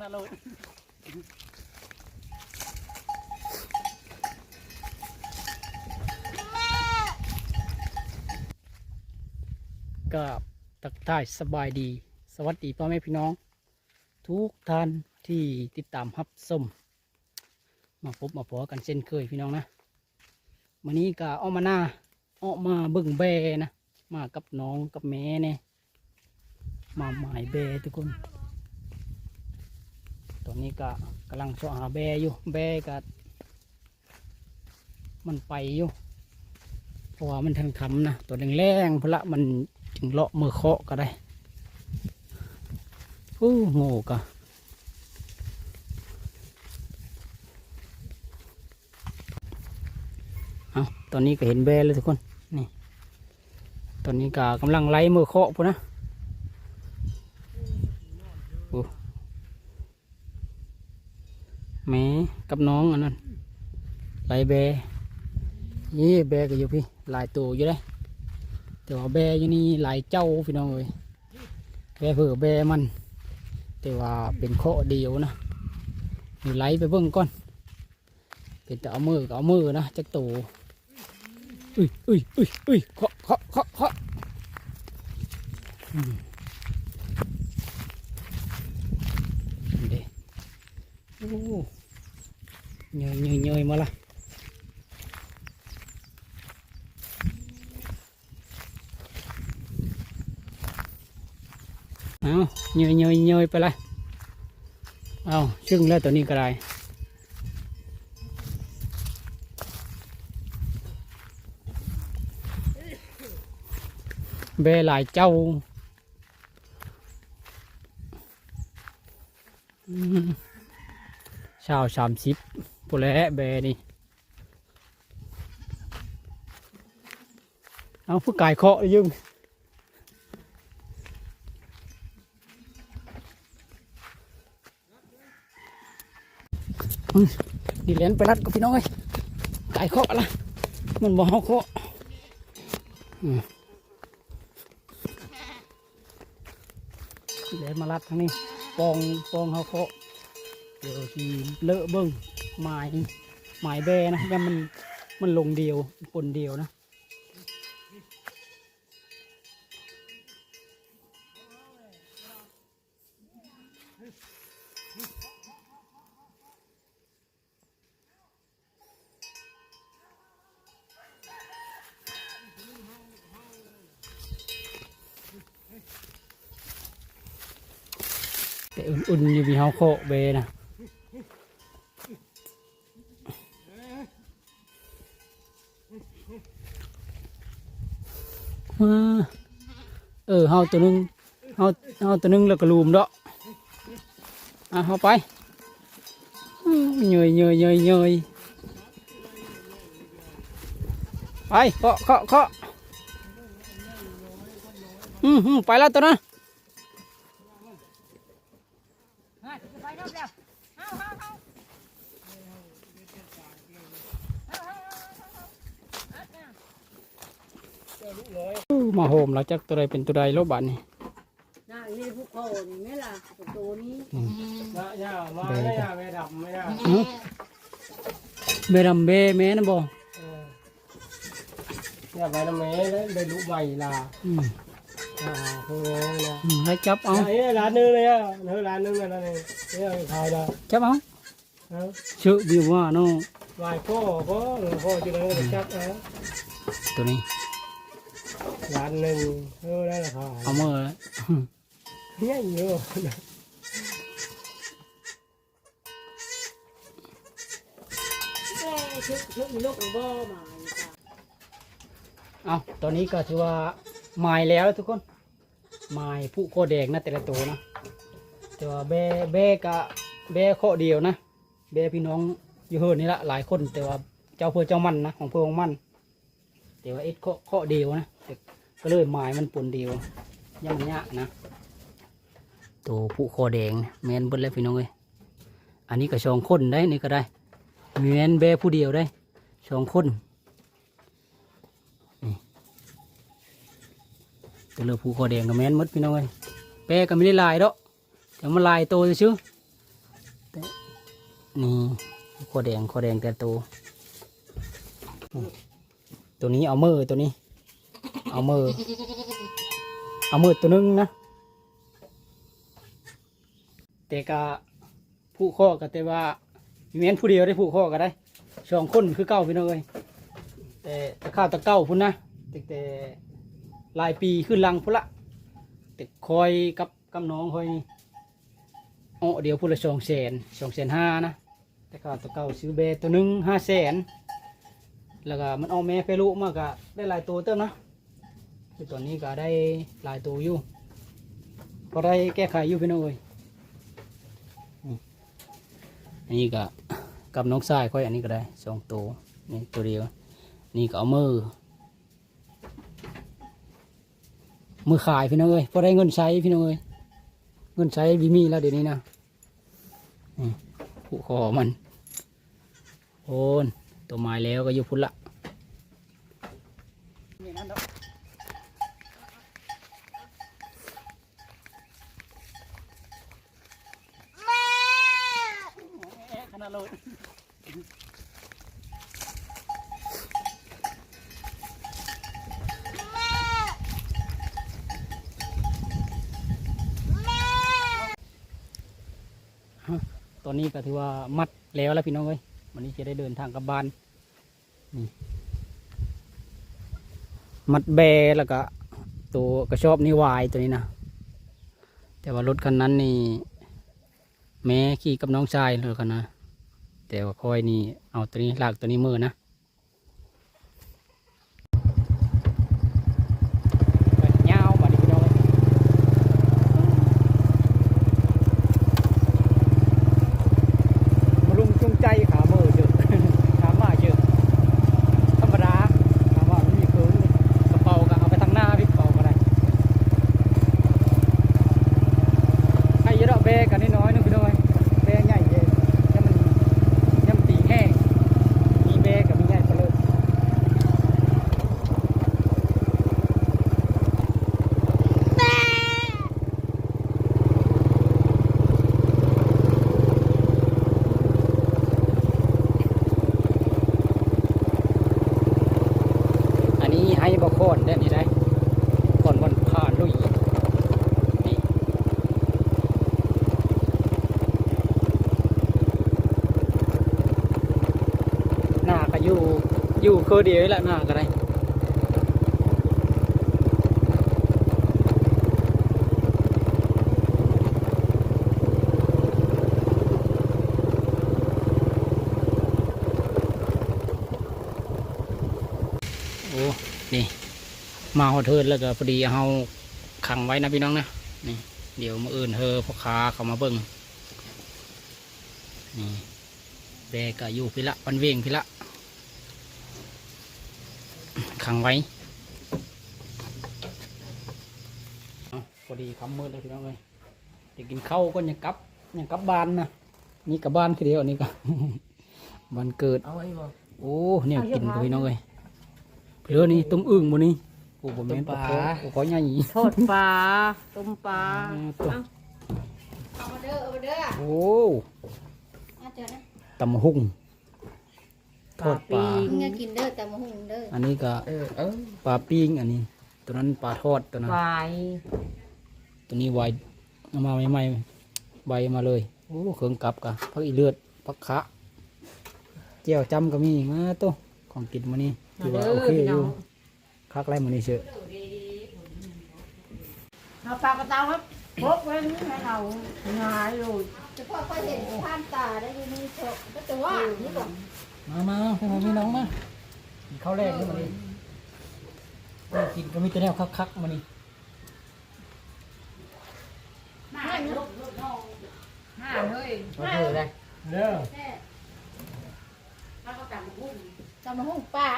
นาดเลยก็ตักทายสบายดี สวัสดีพ่อแม่พี่น้อง ทุกท่านที่ติดตามรับชมมาพบมาพอกันเช่นเคยพี่น้องนะวันนี้ก็ออกมาหน้าออกมาบิ่งแบนะ มากับน้องกับแม่เนี่ยมาหมายแบทุกคน ตอนนี้ก็กำลังสอหาแบอยู่ แบก็มันไปอยู่เพราะว่ามันทันคำนะตัวแรงๆพละมันจึงเลาะมือเคาะก็ได้โอ้โง่กะเอาตอนนี้ก็เห็นแบเลยทุกคนนี่ตอนนี้ก็กำลังไล่มือเคาะพุ่นนะโอ้ แม่กับน้องอันนั้นไล่แบนี่แบก็อยู่พี่หลายตัวอยู่เลยแต่ว่าแบอยู่นี่หลายเจ้าพี่น้องเอ้ยแบเผื่อแบมัน แต่ว่าเป็นเคาะเดียวนะนี่ไล่ไปเบิ่งก่อน เป็นแต่เอามือเอามือนะจักตัวอุ้ยอุ้ยอุ้ยอุ้ยเคาะเคาะเคาะเคาะอืมนี่เด้โอ้ เงยเงยเงยมาละเอาเงยเงยเงยไปละเอาชึ่งแล้วตัวนี้ก็ได้เบหลายเจ้าอืมชาวสามสิบ ปุแหละเบนี่ เอาผู้กายเคาะยยึงดีเลนไปรัดกับพี่น้องเอ้ยกายเคาะละมันบ่เฮาเคาะเดี๋ยวมารัดทางนี้ปองปองเขาเขาะ เดี๋ยวทีเลอะเบิ้งไม้ไม้แบนะยังมันมันลงเดียวปนเดียวนะแต่อุ่นๆอยู่มีเฮาโคเบนะ ว้าเออเฮาตัวหนึงเฮาเฮาตัวหนึงแล้วก็ลูมเด้ออะเฮาไปเหนื่อยเหนื่อยเหนื่อยเหนื่อยไปเคาะเคาะเคาะอืมอืมไปแล้วตัวนั้นอู้ มาโฮมแล้วจักตัวใดเป็นตัวใดโลบันนี่น่านี่พวกเขานี่ไหมล่ะตัวนี้ย่าย่ามาแล้วย่าไม่ดำไม่ย่า Ừ. เบดำเบแม่นะบ่เออย่าไปน้ำเมย์แล้วได้ลูกใหม่ละอืมอ่าพวกนี้นะอืมให้จับเอาอันนี้ร้านนึงเลยอะเนื้อร้านนึงเลยนะนี่นี่เอาไปขายละจับเอาเอาเชื่อดีว่าเนาะวายพ่อพ่อหลวงพ่อจะได้ไปจับเอาตัวนี้ ร้านหนึ่งเออได้ละขายเอามือแล้วอืมเนี่ยเยอะนะแก่ชุดชุดมีลูกของบ่มาเอาตัวนี้ก็ถือว่าหมายแล้วทุกคนหมายผู้โคแดงนะแต่ละตัวนะแต่ว่าแบแบกะแบโคเดียวนะแบพี่น้องอยู่เฮิรนนี่ละหลายคนแต่ว่าเจ้าเพื่อเจ้ามันนะของเพื่อของมันแต่ว่าเอ็ดโคโคเดียวนะแต่ ก็เลยหมายมันปนเดียวยังมันยากนะตัวผู้คอแดงแมนเบิดแล้วพี่น้องเอ้ยอันนี้ก็สองคนได้นี่ก็ได้แมนแบผู้เดียวได้สองคนนี่ตัวเลือผู้คอแดงก็แมนมดพี่น้องเอ้ยแปก็ไม่ได้ลายดอกแต่มันลายโตซื่อนี่ข้อแดงข้อแดงแต่ตัวตัวนี้เอามือตัวนี้ เอามือ เอามือตัวนึงนะ แต่ก็ผู้ข้อก็แต่ว่ามีแม้นผู้เดียวได้ผู้ข้อก็ได้สองคนคือเก้าพี่น้องเอ้ยแต่ตะข้าวตะเก้าพุ่นนะแต่แต่หลายปีขึ้นลังพุ่นละแต่คอยกับกับน้องคอยอ๋อเดี๋ยวพูดละสองแสนสองแสนห้านะแต่ข้าวตะเก้าซื้อเบตัวหนึงห้าแสนแล้วก็มันเอาแม่ไปลูกมากก็ได้หลายตัวเติมนะ คือตอนนี้ก็ได้หลายตัวอยู่พอได้แก้ไขอยู่พี่น้องเอ้ยอันนี้ก็กับน้องทรายค่อยอันนี้ก็ได้สองตัวนี่ตัวเดียว นี่ก็เอามือ มือขายพี่น้องเอ้ยพอได้เงินใช้พี่น้องเอ้ยเงินใช้บีมีแล้วเดี๋ยวนี้นะนี่ผู้คอมันโอนตัวไม้แล้วก็อยู่พุ่นละข นาดเลยตอนนี้ก็ถือว่ามัดแล้วแล้วพี่น้องเอ้ยวันนี้จะได้เดินทางกลับบ้านนี่มัดแบแล้วก็ตัวกระชอบนี่วายตัวนี้นะแต่ว่ารถคันนั้นนี่แม่ขี่กับน้องชายเลยกันนะ แต่ว่าค่อยนี่เอาตัวนี้ลากตัวนี้มือนะไปยาวบัดนี้พี่น้องเอ้ย มาลุงจงใจขาเบอร์เจอะ ขามาเจอะธรรมดาขาว่ามันมีเคิร์งเลยกระเป๋าก็เอาไปทางหน้าพี่กระเป๋าก็ได้ให้เยอะดอกแบกกันน้อยๆนึงพี่น้อยแบกใหญ่เลยยังมันยังมันตีแห้งมีแบกกับมีใหญ่ไปเลยอันนี้ให้บอคอนได้นี่ได้ก่อนวันผ่านลุยนี่หน้าก็อยู่ อยู่เคอเดียวนี่แหละหน้าก็ได้โอ้นี่มาหอดเทินแล้วก็พอดีเอาขังไว้นะพี่น้องนะนี่ เดี๋ยวมาอื่นเธอพ่อค้าเขามาเบิ่งนี่แบกก็อยู่พี่ละวันเวงพี่ละ ขังไว้เอาพอดีคำมืดเลยพี่น้องเลยเดี๋ยวกินข้าวก็ยังกลับยังกลับบ้านนะนี่กลับบ้านคือเดียวอันนี้ก็วันเกิดเอาไอ้บ่โอ้เนี่ยกินกับพี่น้องเลยเพื่อนี่ต้มอึ่งบนนี้โอ้ผมเห็นปลาโอ้ขอใหญ่ทอดปลาต้มปลาตัวเอามาเด้อเอามาเด้อโอ้อาจารย์นะตำหุ่ง ทอดปลามึงจะกินเด้อแต่มาหุงเด้ออันนี้ก็เออเออปลาปิ้งอันนี้ ตัวนั้นปลาทอดตัวนั้นปลายตัวนี้ไวเอามาใหม่ๆใบมาเลย โอ้เครื่องกลับกะพักอีเลือดพักคะเจียวจำก็มีมาตัวของกินมานี่ถือว่าโอเคอยู่คักไรมานี่เชื่อเอาปลากระเตาครับพกไว้นี่ให้เราหายเลยจะพอค่อยเห็นผ่านตาได้ยินนี่โชก็จะว่านี่ก่อน มามาพี่น้องพี่น้องมากินข้าวแรกนี่มานี่เออกินก็มีแต่แนวคักๆมานี่ห้าห้าเฮ้ยมาเถอะได้เด้อปลากระเตาหุ้งจะมาหุงป้า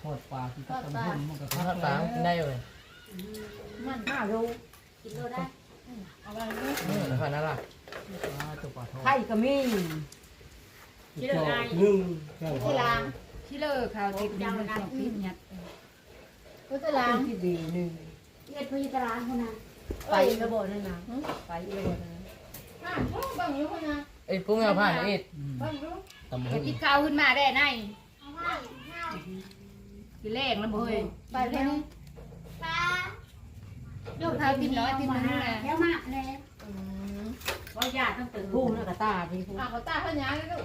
ทอดปลาที่ตัดตำหุ่งมันก็ถ้าคักตามแล้วกินได้เลยมันห้าโลกินโลได้เอาไปเลยเออแล้วขนาดนั้นล่ะปลาตัวปลาทอดไข่ก็มี เจ้าหนึ่งเจ้าที่ล้างที่เลิกข่าวติดยังมันสองพิษยัดก็จะล้างที่ดีหนึ่งเย็ดพี่จะล้างคนนั้นไประบบนั่นนะไประบบนั่นนะห้ามช่องบังอยู่คนนั้นไอ้กุ้งเอาผ่านเอ็ดตำไปหุ่กินข้าวขึ้นมาได้ไงกินแรงแล้วบ่เฮ้ยไปเลยนี่ลูกข้าวกินน้อยกินมื้อน่ะเดี๋ยวมากเลยว่าญาติต้องตื่นพุ่งแล้วก็ตาพี่พุ่งอะเขาตาเขาหยาเลยลูก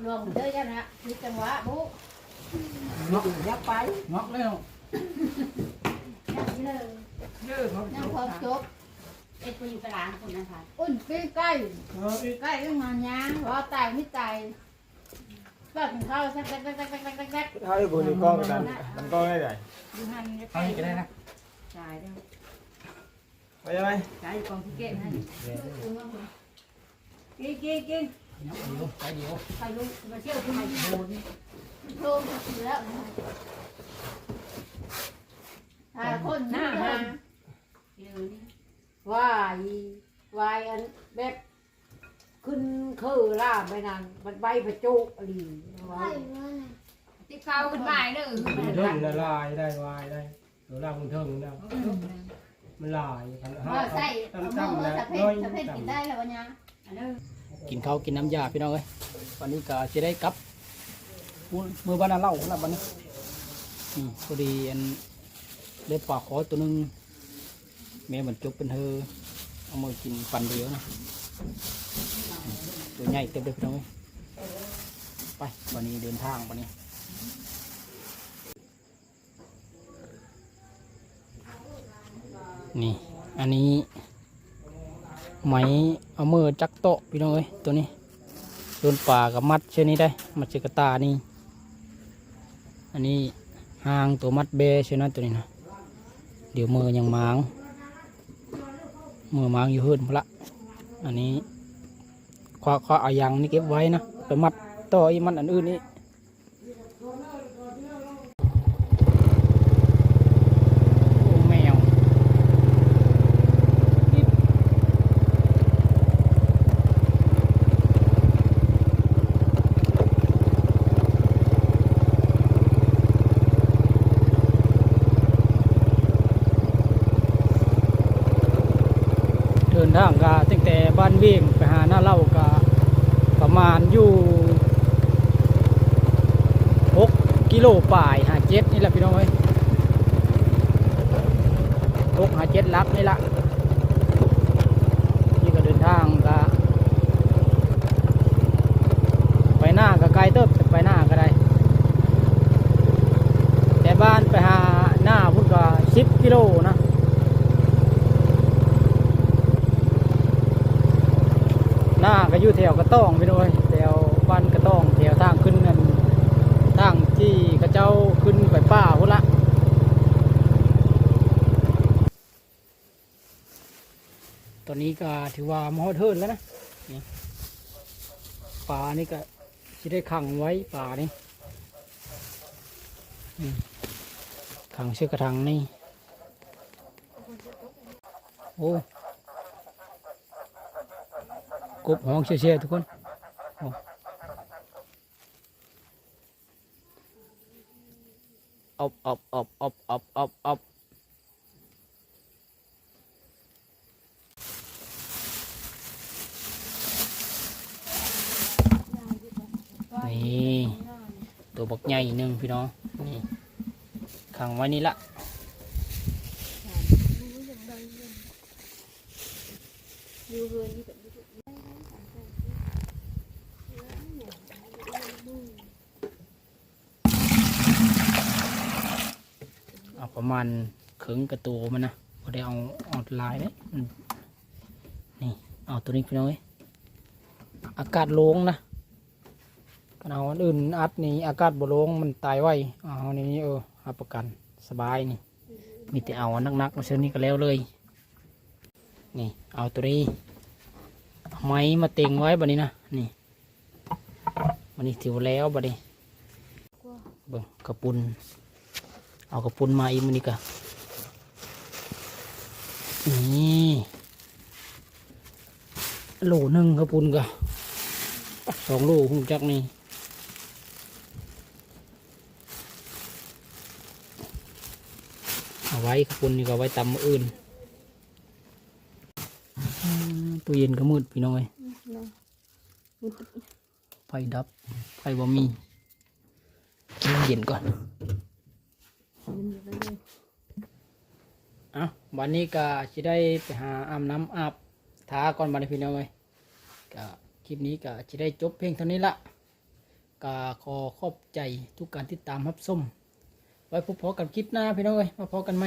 ระบงเท่าแซ่บประวานระบงงาไปถามนั่นเห็นไหมเอานักขึ้นมาทีไปเร็วเฮ้ยพาเลยพ่อเลยมันกินเนาะยังอีกเดี๋ยวเอาไว้เนาะถอยถอยถอยอืมขอบรวมเด้อจ้ะนะมีจังหวะบุ๊ยับไปงอกแล้วนี่เลยยังพอจบเอ็ดไปอยู่ตลาดคนนะคะอุ่นปีใกล้เอออีกใกล้ต้องมายางรอตายไม่ตายแบบข้าวแซ่บแซ่บแซ่บแซ่บแซ่บแซ่บแซ่บถ้าไอ้บุญกล้องกันมันกล้องได้ไหนดูหันเอาอีกก็ได้นะจ่ายเด้อไปยังไงจ่ายอยู่กองที่เก็บให้กินกินกิน เดียวไปเดียวใครรู้มาเที่ยวที่ไหนโดนโครงแล้วถ้าคนหน้ามายวายวายอันแบบขึ้นคือล่าไปนั่นมันใบประจุอะไรวายเงินที่ข้าขึ้นมาเด้อเทิงละลายได้วายได้หรือล่ามึงเทิงนะมันลายกันว่าใส่ตั้มมืตั้มอแล้วสะเพน้อยชรสะเพชร กินข้าวกินน้ำยาพี่น้องเอ้ยวันนี้ก็จะได้กลับมือบ้านนาเล่าแล้วบัดนี้นี่พอดีอันได้ปลาขอตัวหนึงแม่มันจกเป็นเธอเอามือกินปันเดียวนะตัวใหญ่เต็มเลยพี่น้องเอ้ยไปวันนี้เดินทางวันนี้นี่ อันนี้ ไหมเอามือจักโตะพี่น้องเอ้ยตัวนี้โดนป่ากับมัดเช่นนี้ได้ มัดเชกตานี่อันนี้หางตัวมัดเบเช่นนั้นตัวนี้นะเดี๋ยวมือยังมางมือมางอยู่หื่นพละอันนี้คว้าคว้าเอายางนี่เก็บไว้นะไปมัดต่ออีมัดอันอื่นนี่โอ้แมว เดินทางกาตั้งแต่บ้านเวียงไปหาหน้าเล่ากาประมาณอยู่หกกิโลป่ายหาเจ็ดนี่แหละพี่น้องเอ้ยหกหาเจ็ดลักนี่ละนี่ก็เดินทางกาไปหน้าก็ไกลเติบแต่ไปหน้าก็ได้ แต่บ้านไปหาหน้าพุ่นก็สิบกิโลนะ หน้าก็ อยู่แถวกระต้องไปด้วยแถวบ้านกระต้องแถวทางขึ้นนั่นทางที่กระเจ้าขึ้นไปป้าพุ่นละตอนนี้ก็ถือว่ามอเทิร์นแล้วนะนป่านี่ก็ที่ได้ขังไว้ป่านี่ขังเชือกกระทังนี่โอ้ กบห้องเชี่ยๆทุกคนโอ้อบอบอบอบอบอบอบนี่ตัวบักใหญ่หนึ่งพี่น้องนี่ขังไว้นี่ละเอาป ระมาณขึงกระตัวมันนะพอได้เอาเอาลายเลยมันนี่เอาตัวนี้พี่น้องเอ้ยอากาศโล่งนะกันเอาอันอื่นอัดนี่อากาศบ่โล่งมันตายไวเอาอันนี้เออรับประกันสบายนี่ มีแต่เอาอันนักๆมาเช่นนี้ก็แล้วเลยนี่เอาตัวนี้ไม้มาเต็งไว้บัดนี้นะนี่บัดนี้ถือว่าแล้วบัดนี้เบิ่งกระปุน เอากระปุนมาอีกมันนี่กะนี่โลหนึ่งกระปุนกะสองโลหุ่จักนี่เอาไว้กระปุนนี่ก็เอาไว้ตำมื้ออื่นอืมตู้เย็นก็มืดพี่น้องเอ้ยไฟดับไฟบ่มีกินเย็นก่อน เอะวันนี้ก็จะได้ไปหาอาบน้ำอาบทาก่อนบัดนพี่น้องเลยก็คลิปนี้ก็จะได้จบเพียงเท่านี้ละก็ขอขอบใจทุกการติดตามรับส้มไว้พบพอกันคลิปหน้าพี่น้องเลยมาพอกันไหม